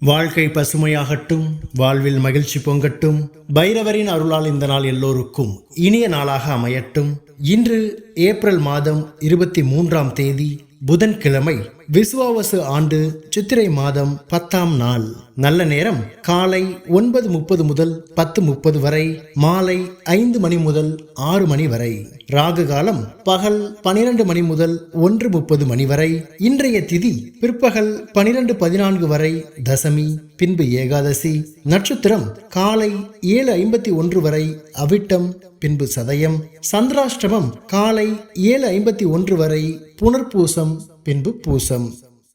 வாழ்க்கை பசுமையாகட்டும் வாழ்வில் மகிழ்ச்சி பொங்கட்டும் பைரவரின் அருளால் இந்த நாள் எல்லோருக்கும் இனிய நாளாக அமையட்டும். இன்று ஏப்ரல் மாதம் இருபத்தி மூன்றாம் தேதி புதன்கிழமை விசுவாவசு ஆண்டு சித்திரை மாதம் பத்தாம் நாள். நல்ல நேரம் காலை ஒன்பது முப்பது முதல் பத்து முப்பது வரை மாலை ஐந்து மணி முதல் ஆறு மணி வரை. ராகு காலம் பகல் பனிரெண்டு மணி முதல் ஒன்று முப்பது மணி வரை. இன்றைய திதி பிற்பகல் பனிரெண்டு பதினான்கு வரை தசமி பின்பு ஏகாதசி. நட்சத்திரம் காலை ஏழு ஐம்பத்தி ஒன்று வரை அவிட்டம் பின்பு சதயம். சந்திராஷ்டமம் காலை ஏழு ஐம்பத்தி ஒன்று வரை புனர்பூசம் பின்பு பூசம்.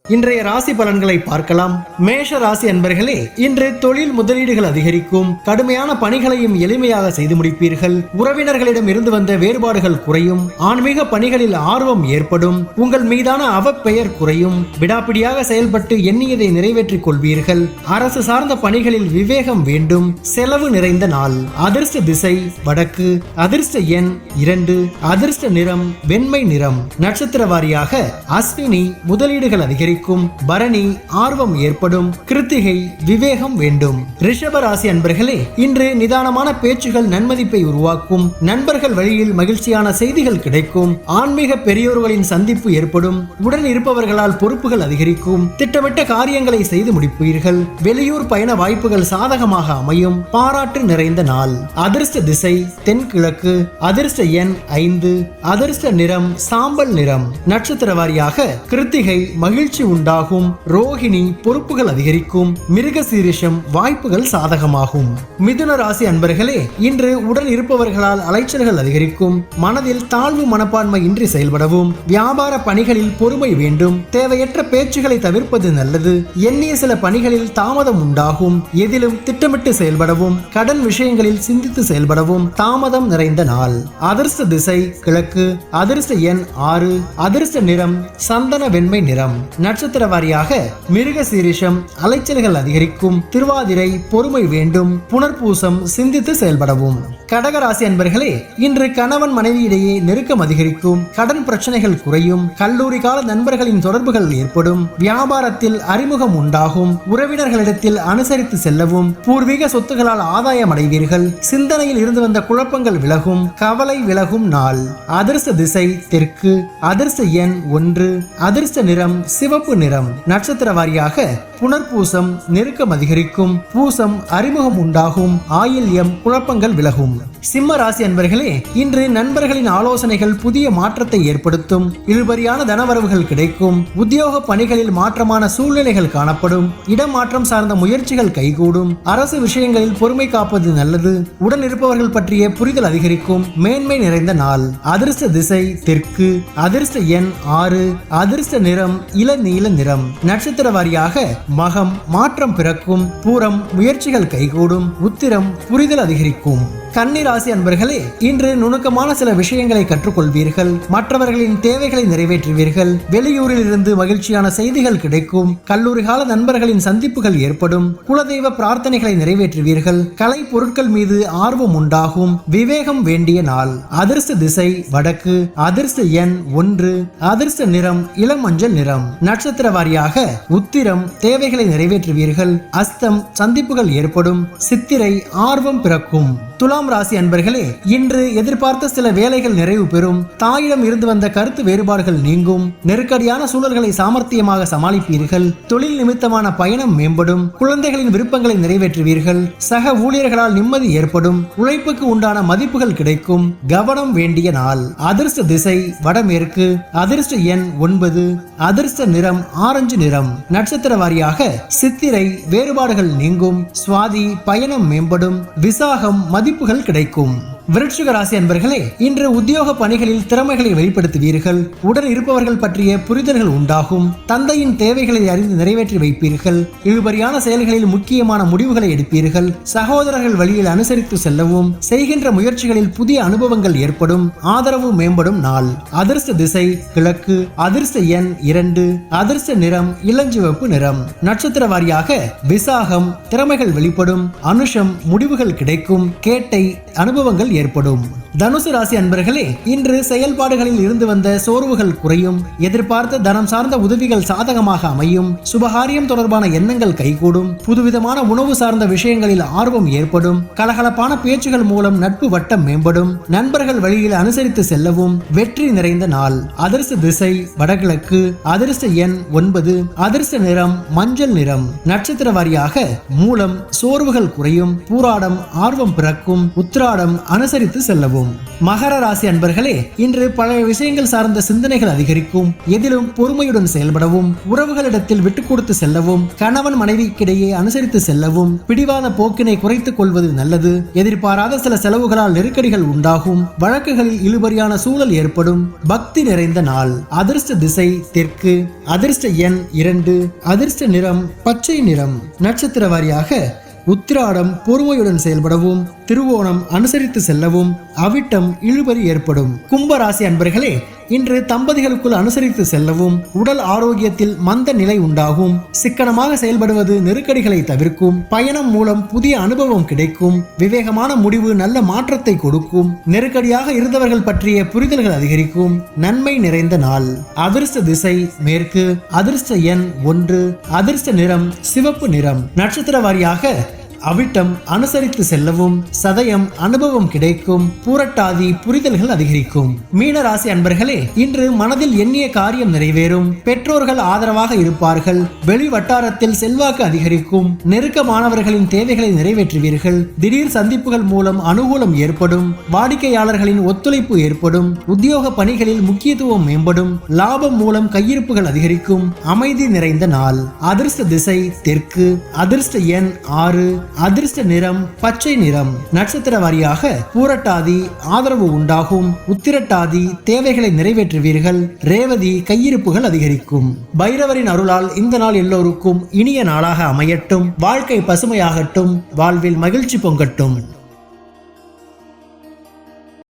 இன்றைய ராசி பலன்களை பார்க்கலாம். மேஷ ராசி அன்பர்களே இன்று தொழில் முதலீடுகள் அதிகரிக்கும். கடுமையான பணிகளையும் எளிமையாக செய்து முடிப்பீர்கள். உறவினர்களிடம் இருந்து வந்த வேறுபாடுகள் குறையும். ஆன்மீக பணிகளில் ஆர்வம் ஏற்படும். உங்கள் மீதான அவப்பெயர் குறையும். விடாப்பிடியாக செயல்பட்டு எண்ணியதை நிறைவேற்றிக் கொள்வீர்கள். அரசு சார்ந்த பணிகளில் விவேகம் வேண்டும். செலவு நிறைந்த நாள். அதிர்ஷ்ட திசை வடக்கு. அதிர்ஷ்ட எண் இரண்டு. அதிர்ஷ்ட நிறம் வெண்மை நிறம். நட்சத்திர வாரியாக அஸ்வினி முதலீடுகள் அதிகரி அதிகரிக்கும் பரணி ஆர்வம் ஏற்படும். கிருத்திகை விவேகம் வேண்டும். ரிஷப ராசி அன்பர்களே இன்று நிதானமான பேச்சுகள் நன்மதிப்பை உருவாக்கும். நண்பர்கள் வழியில் மகிழ்ச்சியான செய்திகள் கிடைக்கும். ஆன்மீக பெரியோர்களின் சந்திப்பு ஏற்படும். உடன் இருப்பவர்களால் பொறுப்புகள் அதிகரிக்கும். திட்டமிட்ட காரியங்களை செய்து முடிப்பீர்கள். வெளியூர் பயண வாய்ப்புகள் சாதகமாக அமையும். பாராட்டு நிறைந்த நாள். அதிர்ஷ்ட திசை தென்கிழக்கு. அதிர்ஷ்ட எண் ஐந்து. அதிர்ஷ்ட நிறம் சாம்பல் நிறம். நட்சத்திர வாரியாக கிருத்திகை மகிழ்ச்சி மகிழ்ச்சி உண்டாகும். ரோஹிணி பொறுப்புகள் அதிகரிக்கும். மிருக சீரிஷம் வாய்ப்புகள் சாதகமாகும். மிதுன ராசி அன்பர்களே இன்று உடன் இருப்பவர்களால் அலைச்சல்கள் அதிகரிக்கும். மனதில் தாழ்வு மனப்பான்மை இன்றி செயல்படவும். வியாபார பணிகளில் பொறுமை வேண்டும். தேவையற்ற பேச்சுகளை தவிர்ப்பது நல்லது. எண்ணிய சில பணிகளில் தாமதம் உண்டாகும். எதிலும் திட்டமிட்டு செயல்படவும். கடன் விஷயங்களில் சிந்தித்து செயல்படவும். தாமதம் நிறைந்த நாள். அதிர்ஷ்ட திசை கிழக்கு. அதிர்ஷ்ட எண் ஆறு. அதிர்ஷ்ட நிறம் சந்தன வெண்மை நிறம். நட்சத்திர வாரியாக மிருக சீரிஷம் அலைச்சல்கள் அதிகரிக்கும் திருவாதிரை பொறுமை வேண்டும் புனர்பூசம் சிந்தித்து செயல்படவும். கடகராசி அன்பர்களே இன்று கணவன் மனைவியிடையே நெருக்கம் அதிகரிக்கும் கடன் பிரச்சனைகள் குறையும் கல்லூரி கால நண்பர்களின் தொடர்புகள் ஏற்படும் வியாபாரத்தில் அறிமுகம் உண்டாகும் உறவினர்களிடத்தில் அனுசரித்து செல்லவும் பூர்வீக சொத்துகளால் ஆதாயம் அடைவீர்கள் சிந்தனையில் இருந்து வந்த குழப்பங்கள் விலகும் கவலை விலகும் நாள். அதிர்ஷ்ட திசை தெற்கு அதிர்ஷ்ட எண் ஒன்று அதிர்ஷ்ட நிறம் சிவப்பு நிறம். நட்சத்திர வாரியாக புனர்பூசம் நெருக்கம் அதிகரிக்கும் பூசம் அறிமுகம் உண்டாகும் ஆயில்யம் குழப்பங்கள் விலகும். சிம்ம ராசி அன்பர்களே இன்று நண்பர்களின் ஆலோசனைகள் புதிய மாற்றத்தை ஏற்படுத்தும். இழுபறியான தனவரவுகள் கிடைக்கும். உத்தியோக பணிகளில் மாற்றமான சூழ்நிலைகள் காணப்படும். இடமாற்றம் சார்ந்த முயற்சிகள் கைகூடும். அரசு விஷயங்களில் பொறுமை காப்பது நல்லது. உடன் இருப்பவர்கள் பற்றிய புரிதல் அதிகரிக்கும். மேன்மை நிறைந்த நாள். அதிர்ஷ்ட திசை தெற்கு. அதிர்ஷ்ட எண் ஆறு. அதிர்ஷ்ட நிறம் இளநீல நிறம். நட்சத்திர வாரியாக மகம் மாற்றம் பிறக்கும். பூரம் முயற்சிகள் கைகூடும். உத்திரம் புரிதல் அதிகரிக்கும். கன்னி ராசி அன்பர்களே இன்று நுணுக்கமான சில விஷயங்களை கற்றுக்கொள்வீர்கள். மற்றவர்களின் தேவைகளை நிறைவேற்றுவீர்கள். வெளியூரில் இருந்து மகிழ்ச்சியான செய்திகள் கிடைக்கும். கல்லூரி கால நண்பர்களின் சந்திப்புகள் ஏற்படும். குலதெய்வ பிரார்த்தனைகளை நிறைவேற்றுவீர்கள். கலை பொருட்கள் மீது ஆர்வம் உண்டாகும். விவேகம் வேண்டிய நாள். அதிர்ஷ்ட திசை வடக்கு. அதிர்ஷ்ட எண் ஒன்று. அதிர்ஷ்ட நிறம் இளம் மஞ்சள் நிறம். நட்சத்திர வாரியாக உத்திரம் தேவைகளை நிறைவேற்றுவீர்கள். அஸ்தம் சந்திப்புகள் ஏற்படும். சித்திரை ஆர்வம் பிறக்கும். துலாம் ராசி அன்பர்களே இன்று எதிர்பார்த்த சில வேலைகள் நிறைவு பெறும். தாயிடம் இருந்து வந்த கருத்து வேறுபாடுகள் நீங்கும். நெருக்கடியான சூழல்களை சாமர்த்தியமாக சமாளிப்பீர்கள். தொழில் நிமித்தமான பயணம் மேம்படும். குழந்தைகளின் விருப்பங்களை நிறைவேற்றுவீர்கள். சக ஊழியர்களால் நிம்மதி ஏற்படும். உழைப்புக்கு உண்டான மதிப்புகள் கிடைக்கும். கவனம் வேண்டிய நாள். அதிர்ஷ்ட திசை வடமேற்கு. அதிர்ஷ்ட எண் ஒன்பது. அதிர்ஷ்ட நிறம் ஆரஞ்சு நிறம். நட்சத்திர வாரியாக சித்திரை வேறுபாடுகள் நீங்கும். சுவாதி பயணம் மேம்படும். விசாகம் மதிப்புகள் கிடைக்கும். விருட்சிக ராசி அன்பர்களே இன்று உத்தியோக பணிகளில் திறமைகளை வெளிப்படுத்துவீர்கள். உடன் இருப்பவர்கள் பற்றிய புரிதல்கள் உண்டாகும். தந்தையின் தேவைகளை அறிந்து நிறைவேற்றி வைப்பீர்கள். இழுபறியான செயல்களில் முக்கியமான முடிவுகளை எடுப்பீர்கள். சகோதரர்கள் வழியில் அனுசரித்து செல்லவும். செய்கின்ற முயற்சிகளில் புதிய அனுபவங்கள் ஏற்படும். ஆதரவு மேம்படும் நாள். அதிர்ஷ்ட திசை கிழக்கு. அதிர்ஷ்ட எண் இரண்டு. அதிர்ஷ்ட நிறம் இளஞ்சிவப்பு நிறம். நட்சத்திர வாரியாக விசாகம் திறமைகள் வெளிப்படும். அனுஷம் முடிவுகள் கிடைக்கும். கேட்டை அனுபவங்கள் ஏற்படும் தனுசு ராசி அன்பர்களே இன்று செயல்பாடுகளில் இருந்து வந்த சோர்வுகள் குறையும். எதிர்பார்த்த தனம் சார்ந்த உதவிகள் சாதகமாக அமையும். சுபகாரியம் தொடர்பான எண்ணங்கள் கைகூடும். புதுவிதமான உணவு சார்ந்த விஷயங்களில் ஆர்வம் ஏற்படும். கலகலப்பான பேச்சுகள் மூலம் நட்பு வட்டம் மேம்படும். நண்பர்கள் வழியில் அனுசரித்து செல்லவும் வெற்றி நிறைந்த நாள். அதிர்ஷ்ட திசை வடகிழக்கு அதிர்ஷ்ட எண் ஒன்பது அதிர்ஷ்ட நிறம் மஞ்சள் நிறம். நட்சத்திர வாரியாக மூலம் சோர்வுகள் குறையும். பூராடம் ஆர்வம் பிறக்கும். உத்திராடம் அனுசரித்து செல்லவும். மகர ராசி அன்பர்களே இன்று பழைய விஷயங்கள் சார்ந்த சிந்தனைகள் அதிகரிக்கும். எதிலும் பொறுமையுடன் செயல்படவும் உறவுகளிடத்தில் விட்டுக் கொடுத்து செல்லவும் கணவன் மனைவிக்கிடையே அனுசரித்து செல்லவும் பிடிவாத போக்கினை குறைத்துக் கொள்வது நல்லது. எதிர்பாராத சில செலவுகளால் நெருக்கடிகள் உண்டாகும். வழக்குகளில் இழுபறியான சூழல் ஏற்படும். பக்தி நிறைந்த நாள். அதிர்ஷ்ட திசை தெற்கு. அதிர்ஷ்ட எண் இரண்டு. அதிர்ஷ்ட நிறம் பச்சை நிறம். நட்சத்திர வாரியாக உத்திராடம் பொறுமையுடன் செயல்படவும் திருவோணம் அனுசரித்து செல்லவும் அவிட்டம் இழுபறி ஏற்படும். கும்பராசி அன்பர்களே இன்று தம்பதிகளுக்குள் அனுசரித்து செல்லவும் உடல் ஆரோக்கியத்தில் மந்த நிலை உண்டாகும். சிக்கனமாக செயல்படுவது நெருக்கடிகளை தவிர்க்கும். பயணம் மூலம் புதிய அனுபவம் கிடைக்கும். விவேகமான முடிவு நல்ல மாற்றத்தை கொடுக்கும். நெருக்கடியாக இருந்தவர்கள் பற்றிய புரிதல்கள் அதிகரிக்கும். நன்மை நிறைந்த நாள். அதிர்ஷ்ட திசை மேற்கு. அதிர்ஷ்ட எண் ஒன்று. அதிர்ஷ்ட நிறம் சிவப்பு நிறம். நட்சத்திர வாரியாக அவிட்டம் அனுசரித்து செல்லவும் சதயம் அனுபவம் கிடைக்கும் பூரட்டாதி புரிதல்கள் அதிகரிக்கும். மீன ராசி அன்பர்களே இன்று மனதில் எண்ணிய காரியம் நிறைவேறும். பெற்றோர்கள் ஆதரவாக இருப்பார்கள் வெளி வட்டாரத்தில் செல்வாக்கு அதிகரிக்கும். நெருக்கமானவர்களின் தேவைகளை நிறைவேற்றுவீர்கள். திடீர் சந்திப்புகள் மூலம் அனுகூலம் ஏற்படும். வாடிக்கையாளர்களின் ஒத்துழைப்பு ஏற்படும். உத்தியோக பணிகளில் முக்கியத்துவம் மேம்படும். லாபம் மூலம் கையிருப்புகள் அதிகரிக்கும். அமைதி நிறைந்த நாள். அதிர்ஷ்ட திசை தெற்கு. அதிர்ஷ்ட எண் ஆறு. அதிர்ஷ்ட நிறம் பச்சை நிறம் நட்சத்திர வாரியாக பூரட்டாதி ஆதரவு உண்டாகும். உத்திரட்டாதி தேவைகளை நிறைவேற்றுவீர்கள். ரேவதி கையிருப்புகள் அதிகரிக்கும். பைரவரின் அருளால் இந்த நாள் எல்லோருக்கும் இனிய நாளாக அமையட்டும். வாழ்க்கை பசுமையாகட்டும். வாழ்வில் மகிழ்ச்சி பொங்கட்டும்.